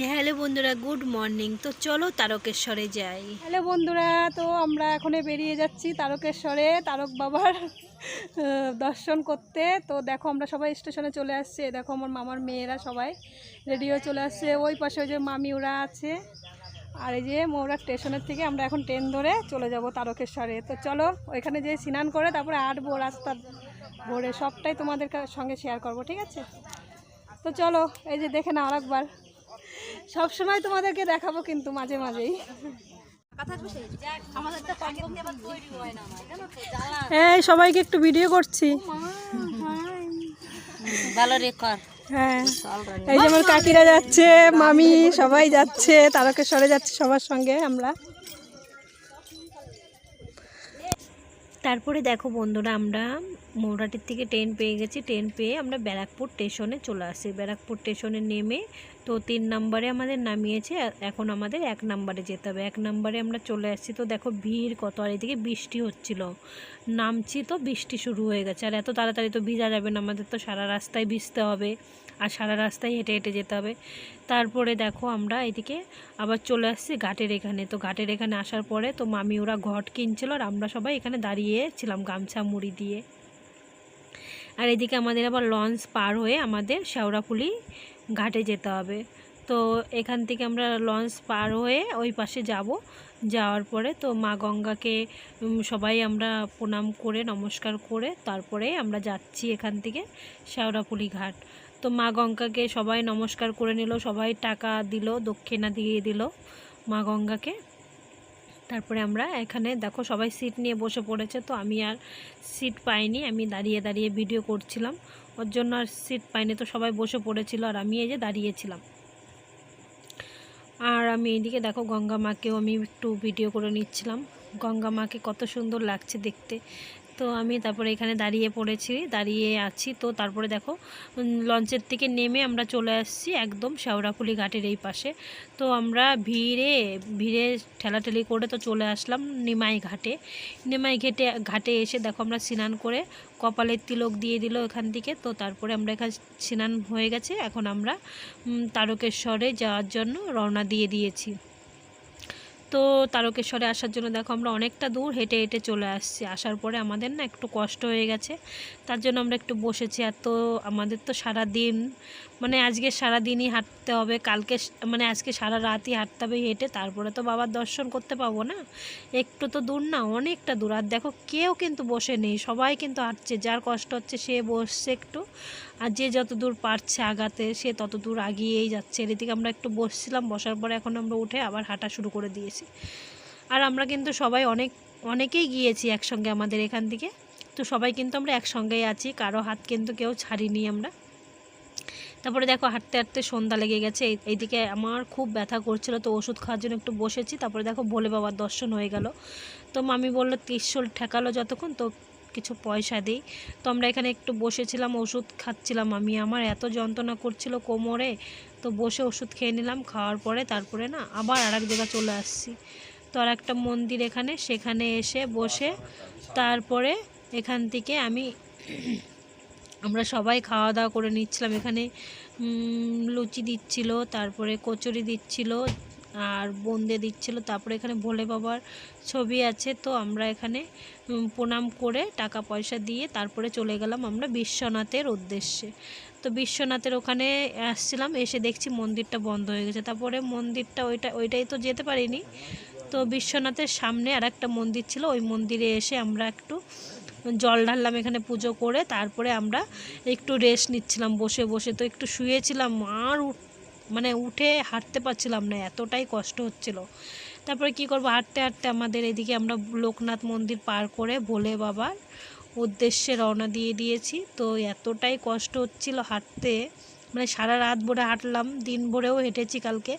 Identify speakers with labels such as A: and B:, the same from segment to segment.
A: Hello বন্ধুরা, good morning. তো চলো তারকেশ্বরে যাই।
B: হ্যালো বন্ধুরা, তো আমরা এখনে বেরিয়ে যাচ্ছি তারকেশ্বরে, তারক বাবার দর্শন করতে। তো দেখো আমরা সবাই স্টেশনে চলে আসছে। দেখো আমার মামার মেয়েরা সবাই রেডিও চলে আসছে। ওই পাশে ওই যে মামি, ওরা আছে। আর এই যে মৌরা স্টেশনের থেকে আমরা এখন ট্রেন ধরে চলে যাব তারকেশ্বরে। তো চলো ওইখানে যে স্নান করে তারপরে আটবো রাস্তা ভোরে সবটাই তোমাদের সঙ্গে শেয়ার করব, ঠিক আছে? তো চলো, এই যে দেখে নাও আরেকবার। সবসময় তোমাদেরকে দেখাবো কিন্তু মাঝে মাঝেই। হ্যাঁ সবাইকে একটু ভিডিও করছি।
A: ভালো রেকর্ড
B: হ্যাঁ। এই যেমন কাকিরা যাচ্ছে মামি সবাই যাচ্ছে তারকেশ্বরে যাচ্ছে সবার সঙ্গে আমরা।
A: তারপরে দেখো বন্ধুরা, আমরা মৌরাটির থেকে ট্রেন পেয়ে গেছি। ট্রেন পেয়ে আমরা ব্যারাকপুর স্টেশনে চলে আসি। ব্যারাকপুর স্টেশনে নেমে তো তিন নম্বরে আমাদের নামিয়েছে। এখন আমাদের এক নম্বরে যেতে হবে। এক নম্বরে আমরা চলে আসছি তো দেখো ভিড় কত, আর এদিকে বৃষ্টি হচ্ছিল। নামছি তো বৃষ্টি শুরু হয়ে গেছে। আর এত তাড়াতাড়ি তো ভিজা যাবে না, আমাদের তো সারা রাস্তায় ভিজতে হবে আর সারা রাস্তায় হেঁটে হেঁটে যেতে হবে। তারপরে দেখো আমরা এদিকে আবার চলে আসছি ঘাটের এখানে। তো ঘাটের এখানে আসার পরে তো মামি ওরা ঘট কিনছিল আর আমরা সবাই এখানে দাঁড়িয়েছিলাম গামছা মুড়ি দিয়ে। আর এদিকে আমাদের আবার লঞ্চ পার হয়ে আমাদের শেওড়াফুলি ঘাটে যেতে হবে। তো এখান থেকে আমরা লঞ্চ পার হয়ে ওই পাশে যাব। যাওয়ার পরে তো মা গঙ্গাকে সবাই আমরা প্রণাম করে, নমস্কার করে তারপরে আমরা যাচ্ছি এখান থেকে শেওড়াফুলি ঘাট। তো মা গঙ্গাকে সবাই নমস্কার করে নিল, সবাই টাকা দিল, দক্ষিণা দিয়ে দিল মা গঙ্গাকে। তারপরে আমরা এখানে দেখো সবাই সিট নিয়ে বসে পড়েছে, তো আমি আর সিট পাইনি, আমি দাঁড়িয়ে দাঁড়িয়ে ভিডিও করছিলাম। ওর জন্য আর সিট পাইনি, তো সবাই বসে পড়েছিল আর আমি এই যে দাঁড়িয়েছিলাম। আর আমি এইদিকে দেখো গঙ্গা মাকেও আমি একটু ভিডিও করে নিচ্ছিলাম। গঙ্গা মাকে কত সুন্দর লাগছে দেখতে। তো আমি তারপরে এখানে দাঁড়িয়ে পড়েছি, দাঁড়িয়ে আছি। তো তারপরে দেখো লঞ্চের থেকে নেমে আমরা চলে আসছি একদম শেওড়াফুলি ঘাটের এই পাশে। তো আমরা ভিড়ে ভিড়ে ঠেলাঠেলি করে তো চলে আসলাম নিমাই ঘাটে। নিমাই ঘাটে ঘাটে এসে দেখো আমরা স্নান করে কপালের তিলক দিয়ে দিল এখান থেকে। তো তারপরে আমরা এখানে স্নান হয়ে গেছে, এখন আমরা তারকেশ্বরে যাওয়ার জন্য রওনা দিয়ে দিয়েছি। তো তারকেশ্বরে আসার জন্য দেখো আমরা অনেকটা দূর হেঁটে হেঁটে চলে আসছি। আসার পরে আমাদের না একটু কষ্ট হয়ে গেছে। তার জন্য আমরা একটু বসেছি। আর তো আমাদের তো সারা দিন মানে আজকে সারা দিনই হাঁটতে হবে। কালকে মানে আজকে সারা রাতই হাঁটতে হবে হেঁটে। তারপরে তো বাবার দর্শন করতে পাবো না। একটু তো দূর না, অনেকটা দূর। আর দেখো কেউ কিন্তু বসে নেই। সবাই কিন্তু হাঁটছে। যার কষ্ট হচ্ছে সে বসছে একটু। আর যে যত দূর পারছে আগাতে, সে তত দূর আগিয়েই যাচ্ছে। এদিকে আমরা একটু বসছিলাম। বসার পরে এখন আমরা উঠে আবার হাঁটা শুরু করে দিয়েছি। আর আমরা কিন্তু সবাই অনেক, অনেকেই গিয়েছি একসঙ্গে আমাদের এখান থেকে। তো সবাই কিন্তু আমরা একসঙ্গেই আছি, কারও হাত কিন্তু কেউ ছাড়িনি আমরা। তারপরে দেখো হাঁটতে হাঁটতে সন্ধ্যা লেগে গেছে, এই- এইদিকে আমার খুব ব্যথা করছিল, তো ওষুধ খাওয়ার জন্য একটু বসেছি। তারপরে দেখো ভোলে বাবার দর্শন হয়ে গেল। তো মামি বলল ত্রিশূল ঠেকালো যতক্ষণ, তো কিছু পয়সা দিই। তো আমরা এখানে একটু বসেছিলাম, ওষুধ খাচ্ছিলাম আমি। আমার এত যন্ত্রণা করছিল কোমরে, তো বসে ওষুধ খেয়ে নিলাম, খাওয়ার পরে তারপরে না আবার আর এক জায়গায় চলে আসছি। তো আর একটা মন্দির এখানে, সেখানে এসে বসে তারপরে এখান থেকে আমি আমরা সবাই খাওয়া দাওয়া করে নিচ্ছিলাম। এখানে লুচি দিচ্ছিল, তারপরে কচুরি দিচ্ছিল আর বন্দে দিচ্ছিল। তারপরে এখানে ভোলে বাবার ছবি আছে। তো আমরা এখানে প্রণাম করে টাকা পয়সা দিয়ে তারপরে চলে গেলাম আমরা বিশ্বনাথের উদ্দেশ্যে। তো বিশ্বনাথের ওখানে আসছিলাম, এসে দেখছি মন্দিরটা বন্ধ হয়ে গেছে। তারপরে মন্দিরটা ওইটা, ওইটাই তো যেতে পারিনি। তো বিশ্বনাথের সামনে আর একটা মন্দির ছিল, ওই মন্দিরে এসে আমরা একটু জল ঢাললাম এখানে পুজো করে। তারপরে আমরা একটু রেস্ট নিচ্ছিলাম, বসে বসে। তো একটু শুয়েছিলাম আর উঠ- মানে উঠে হাঁটতে পারছিলাম না, এতটাই কষ্ট হচ্ছিল। তারপরে কি করব, হাঁটতে হাঁটতে আমাদের এদিকে আমরা লোকনাথ মন্দির পার করে ভোলে বাবার উদ্দেশ্যে রওনা দিয়ে দিয়েছি। তো এতটাই কষ্ট হচ্ছিল হাঁটতে মানে সারা রাত ভরে হাঁটলাম, দিন ভরেও হেঁটেছি কালকে।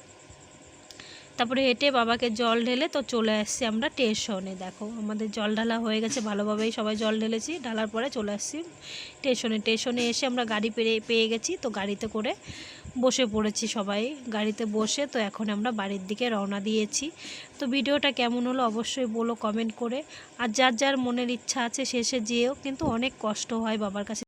A: তারপরে হেঁটে বাবাকে জল ঢেলে তো চলে আসছি আমরা স্টেশনে। দেখো, আমাদের জল ঢালা হয়ে গেছে, ভালোভাবেই সবাই জল ঢেলেছি, ঢালার পরে চলে আসছি স্টেশনে। স্টেশনে এসে আমরা গাড়ি পেয়ে পেয়ে গেছি, তো গাড়িতে করে বসে পড়েছি সবাই, গাড়িতে বসে, তো এখন আমরা বাড়ির দিকে রওনা দিয়েছি। তো ভিডিওটা কেমন হলো অবশ্যই বলো কমেন্ট করে। আর যার যার মনের ইচ্ছা আছে শেষে যেয়েও কিন্তু অনেক কষ্ট হয় বাবার কাছে